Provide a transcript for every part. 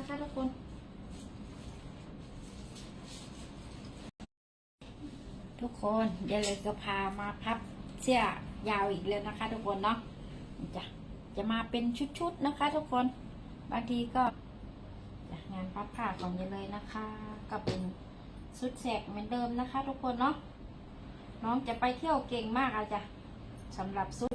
นะคะทุกคนทุกคนเดี๋ยวเลยก็พามาพับเสื้อยาวอีกแล้วนะคะ ทุกคนเนาะจะจะมาเป็นชุดๆนะคะ ทุกคน บางทีก็งานพับผ้าของยายเลยนะคะ ก็เป็นชุดแสกเหมือนเดิมนะคะ ทุกคนเนาะน้องจะไปเที่ยวเก่งมากอาจ้ะสำหรับชุด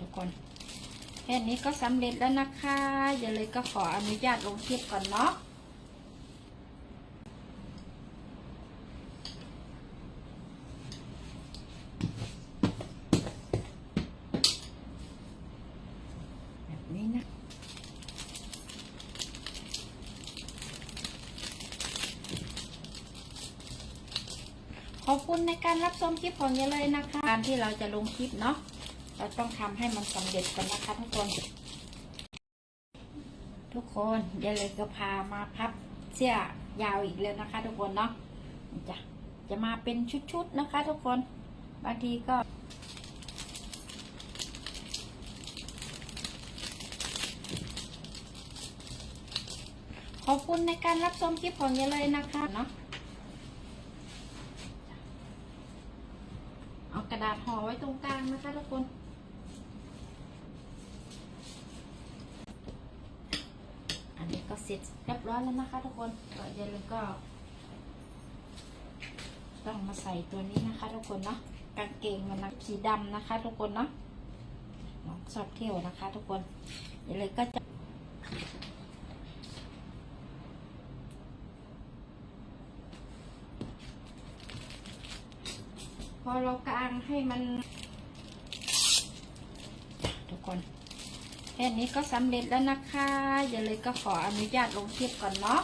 ทุกคน แค่นี้ก็สำเร็จแล้วนะคะ อย่าเลยก็ขออนุญาตลงคลิปก่อนเนาะแบบนี้นะขอบคุณในการรับชมคลิปของเยายเลยนะคะ การที่เราจะลงคลิปเนาะ เราต้องทำให้มันสำเร็จก่อนนะคะทุกคน ทุกคนเดี๋ยวเลยก็พามาพับเสื้อยาวอีกแล้วนะคะ ทุกคนเนาะจะจะมาเป็นชุดๆนะคะ ทุกคน บางทีก็ขอบคุณในการรับชมคลิปของเยายเลยนะคะเนาะเอากระดาษห่อไว้ตรงกลางนะคะทุกคน อันนี้ ก็เสร็จเรียบร้อยแล้วนะคะทุกคนก็อย่าลืมก็ต้องมาใส่ตัวนี้นะคะ ทุกคนเนาะกางเกงมันนะสีดำนะคะ ทุกคนเนาะน้องชอบเที่ยวนะคะ ทุกคนอย่าเลยก็จะพอเรากางให้มัน ทุกคน แค่นี้ก็สำเร็จแล้วนะคะ อย่าเลยก็ขออนุญาตลงคลิปก่อนเนาะ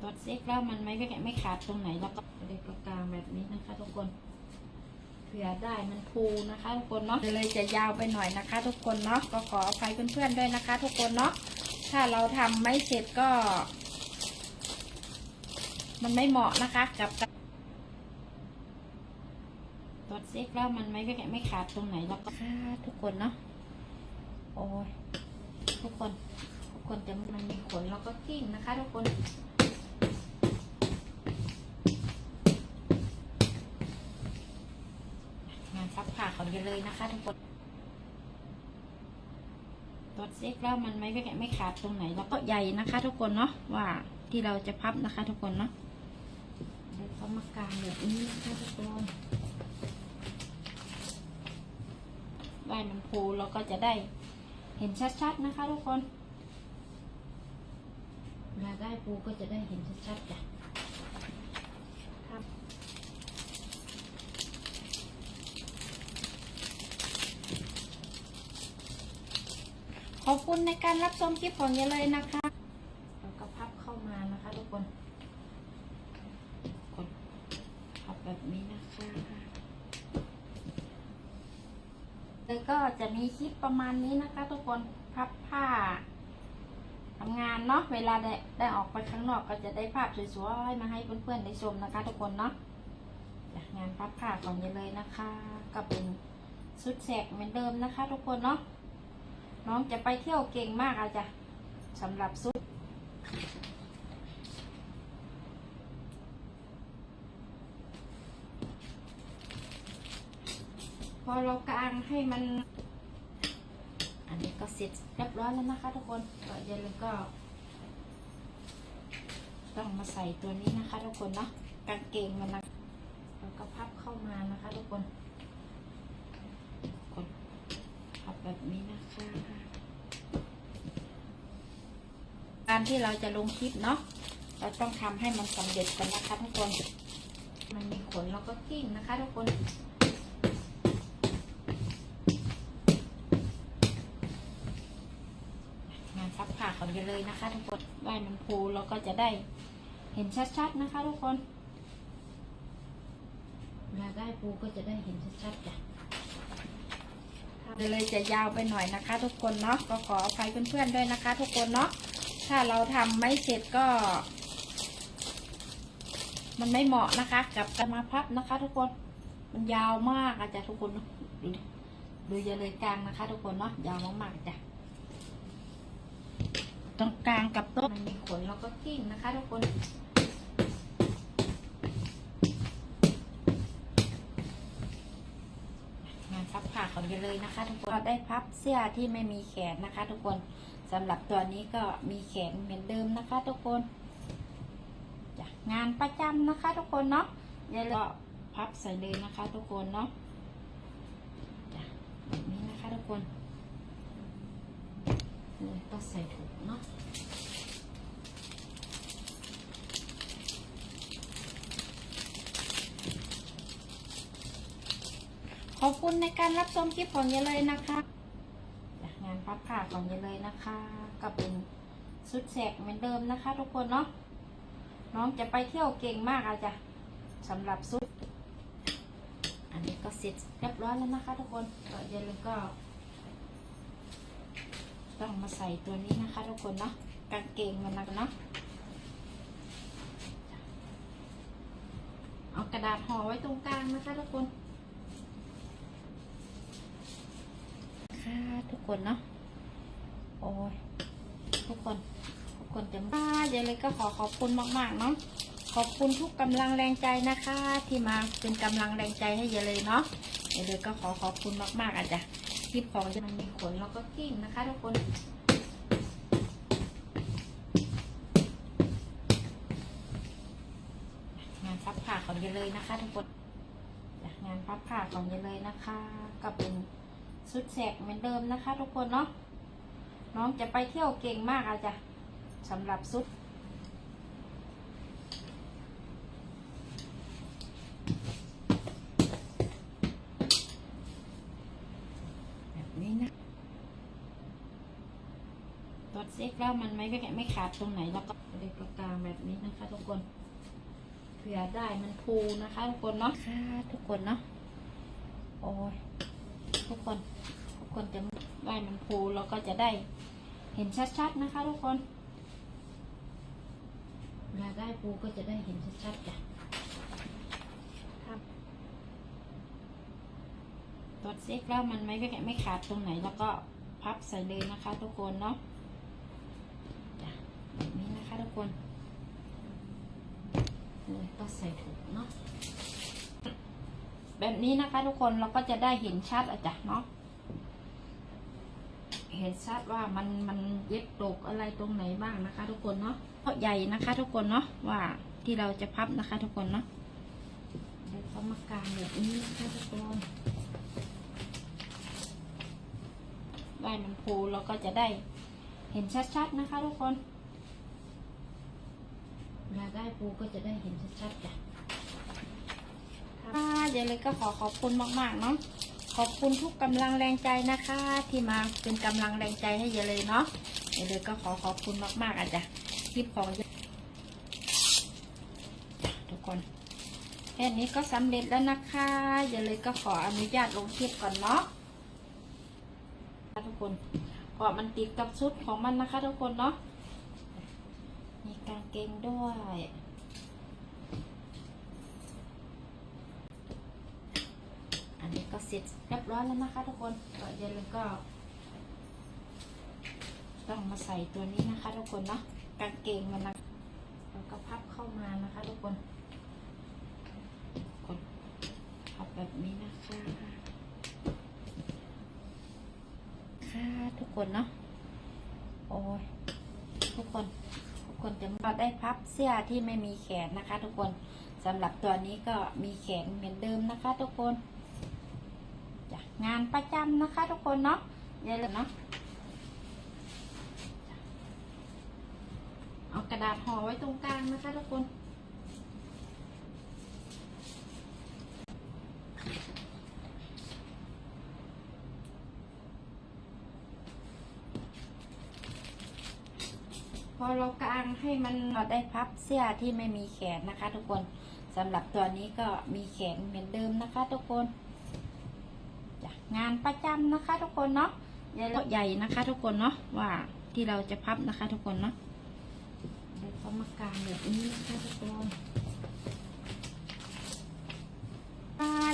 ตรวจเช็คแล้วมันไม่ไม่ขาดตรงไหนแล้วก็เลยก็กางแบบนี้นะคะ ทุกคนเผื่อได้มันพูนะคะ ทุกคนเนาะเลยจะยาวไปหน่อยนะคะ ทุกคนเนาะก็ขออภัยเพื่อนๆด้วยนะคะ ทุกคนเนาะถ้าเราทำไม่เสร็จก็ มันไม่เหมาะนะคะกับตรวจ เช็คแล้วมันไม่ไม่ขาดตรงไหนแล้วก็ค่ะทุกคนเนาะโอ้ยทุกคน ทุกคนจะมันมีขนแล้วก็กิ้งนะคะ ทุกคนงานซักผ้าก่อนกันเลยนะคะ ทุกคนตรวจเช็คแล้วมันไม่ไม่ขาดตรงไหนแล้วก็ใหญ่นะคะ ทุกคนเนาะว่าที่เราจะพับนะคะ ทุกคนเนาะเดี๋ยวเขามากางแบบนี้นะคะทุกคน ได้มันพูเราก็จะได้เห็นชัดๆนะคะทุกคนเวลาได้ปูก็จะได้เห็นชัดๆจ้ะครับขอบคุณในการรับชมคลิปของเยายเลยนะคะ แล้วก็จะมีคลิปประมาณนี้นะคะ ทุกคนพับผ้าทำงานเนาะเวลาได้ได้ออกไปข้างนอกก็จะได้ภาพสวยๆมาให้เพื่อนๆได้ชมนะคะ ทุกคนเนาะงานพับผ้าของยายเลยนะคะ ก็เป็นชุดแสกเหมือนเดิมนะคะ ทุกคนเนาะน้องจะไปเที่ยวเก่งมากอาจ้ะสำหรับชุด เรากางให้มัน อันนี้ก็เสร็จเรียบร้อยแล้วนะคะทุกคนก็อย่าลืมก็ ต้องมาใส่ตัวนี้นะคะทุกคนเนาะกางเกงมันนะแล้วก็พับเข้ามานะคะทุกคนกดพับแบบนี้นะคะ การที่เราจะลงคลิปเนาะเราต้องทำให้มันสำเร็จก่อนนะคะทุกคน มันมีขนแล้วก็กิ้งนะคะทุกคน งาน ซักผ้าก่อนกันเลยนะคะทุกคนได้มันพูเราก็จะได้เห็นชัดๆนะคะ ทุกคนเวลาได้ปูก็จะได้เห็นชัดๆจ้ะเดี๋ยวเลยจะยาวไปหน่อยนะคะ ทุกคนเนาะก็ขออภัยเพื่อนๆด้วยนะคะ ทุกคนเนาะถ้าเราทำไม่เสร็จก็ มันไม่เหมาะนะคะ กับการมาพับนะคะ ทุกคนมันยาวมากอาจจะทุกคนดูดิดูอย่าเลยกลางนะคะ ทุกคนเนาะยาวมากๆจ้ะต รงกลางกับต้นมันมีขนแล้วก็กิ้งนะคะ ทุกคนงานพับผ้าของกันเลยนะคะ ทุกคนก็ได้พับเสื้อที่ไม่มีแขนนะคะ ทุกคนสำหรับตัวนี้ก็มีแขนเหมือนเดิมนะคะ ทุกคนจ้ะงานประจำนะคะ ทุกคนเนาะอย่าลืมก็พับใส่เลยนะคะ ทุกคนเนาะจ้ะแบบนี้นะคะ ทุกคน เลยต้องใส่ถุงเนาะขอบคุณในการรับชมคลิปของเยายเลยนะคะจ้ะงานพับผ้าของเยายเลยนะคะก็เป็นชุดแสกเหมือนเดิมนะคะ ทุกคนเนาะน้องจะไปเที่ยวเก่งมากอาจ้ะสำหรับชุด อันนี้ก็เสร็จเรียบร้อยแล้วนะคะ ทุกคนก็เยายเลยก็ ต้องมาใส่ตัวนี้นะคะทุกคนเนาะกางเกงมันนะเนาะเอากระดาษห่อไว้ตรงกลางนะคะทุกคนค่ะทุกคนเนาะโอ้ยทุกคนทุกคนจะมาเดี๋ยวเลยก็ขอขอบคุณมาก ๆ เนาะขอบคุณทุกกำลังแรงใจนะคะ ที่มาเป็นกำลังแรงใจให้เยอะเลยเนาะเดี๋ยวเลยก็ขอขอบคุณมากๆอาจจะคลิปของจะมันมี ขนแล้วก็กิ้งนะคะทุกคน งานพับผ้าของเยเลยนะคะทุกคน งานพับผ้าของเยเลยนะคะก็เป็นชุดแสกเหมือนเดิมนะคะ ทุกคนเนาะ น้องจะไปเที่ยวเก่งมากอาจ้ะสำหรับชุด แบบนี้นะตด เซ็กแล้วมันไม่ไม่ขาดตรงไหนแล้วก็เด็กกลางแบบนี้นะคะทุกคนเผื่อได้มันพูนะคะ ทุกคนเนาะค่ะทุกคนเนาะโอ้ยทุกคน ทุกคนจะได้มันพูแล้วก็จะได้เห็นชัดๆนะคะ ทุกคนเวลาได้พูก็จะได้เห็นชัดๆจ้ะครับตดเซ็กแล้วมันไม่ไม่ขาดตรงไหนแล้วก็พับใส่เลยนะคะ ทุกคนเนาะจ้ะแบบ นี้นะคะทุกคนต้องใส่ถุงเนาะแบบนี้นะคะทุกคนเราก็จะได้เห็นชัดอะจ้ะเนาะเห็นชัดว่ามันมันเย็บตกอะไรตรงไหนบ้างนะคะ ทุกคนเนาะเพราะใหญ่นะคะ ทุกคนเนาะว่าที่เราจะพับนะคะ ทุกคนเนาะเดี๋ยวเขามากางแบบนี้นะคะทุกคนได้มันพูเราก็จะได้เห็นชัดๆนะคะ ทุกคน ได้ปูก็จะได้เห็นชัดๆจ้ะค่ะเดี๋ยวเลยก็ขอขอบคุณมากๆเนาะขอบคุณทุกกำลังแรงใจนะคะ ที่มาเป็นกำลังแรงใจให้เยอะเลยเนาะเดี๋ยวเลยก็ขอขอบคุณมากๆอาจจะคลิปของทุกคนแค่นี้ก็สำเร็จแล้วนะคะเยเลยก็ขออนุญาตลงคลิปก่อนเนาะทุกคนเพราะมันติดกับชุดของมันนะคะ ทุกคนเนาะางเกงด้วย อันนี้ก็เสร็จเรียบร้อยแล้วนะคะทุกคนก็อย่าลืมก็ต้องมาใส่ตัวนี้นะคะทุกคนเนาะกางเกงมันนะแล้วก็พับเข้ามานะคะทุกคนกดพับแบบนี้นะคะค่ะทุกคนเนาะโอ้ยทุกคน คนจะมาได้พับเสื้อที่ไม่มีแขนนะคะ ทุกคนสำหรับตัวนี้ก็มีแขนเหมือนเดิมนะคะ ทุกคนจ้ะงานประจำนะคะ ทุกคนเนาะอย่าลืมเนาะเอากระดาษห่อไว้ตรงกลางนะคะ ทุกคน พอเรากางให้มันเราได้พับเสื้อที่ไม่มีแขนนะคะ ทุกคนสำหรับตัวนี้ก็มีแขนเหมือนเดิมนะคะ ทุกคนงานประจำนะคะ ทุกคนเนาะใหญ่ใหญ่นะคะ ทุกคนเนาะว่าที่เราจะพับนะคะ ทุกคนเนาะเดี๋ยวมากางแบบนี้นะคะทุกคน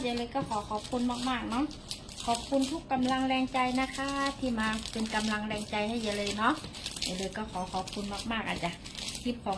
เจ๊เลยก็ขอขอบคุณมากๆเนาะขอบคุณทุกกำลังแรงใจนะคะ ที่มาเป็นกำลังแรงใจให้เยอเลยเนาะ เลยก็ขอขอบคุณมากๆอาจจะที่พอ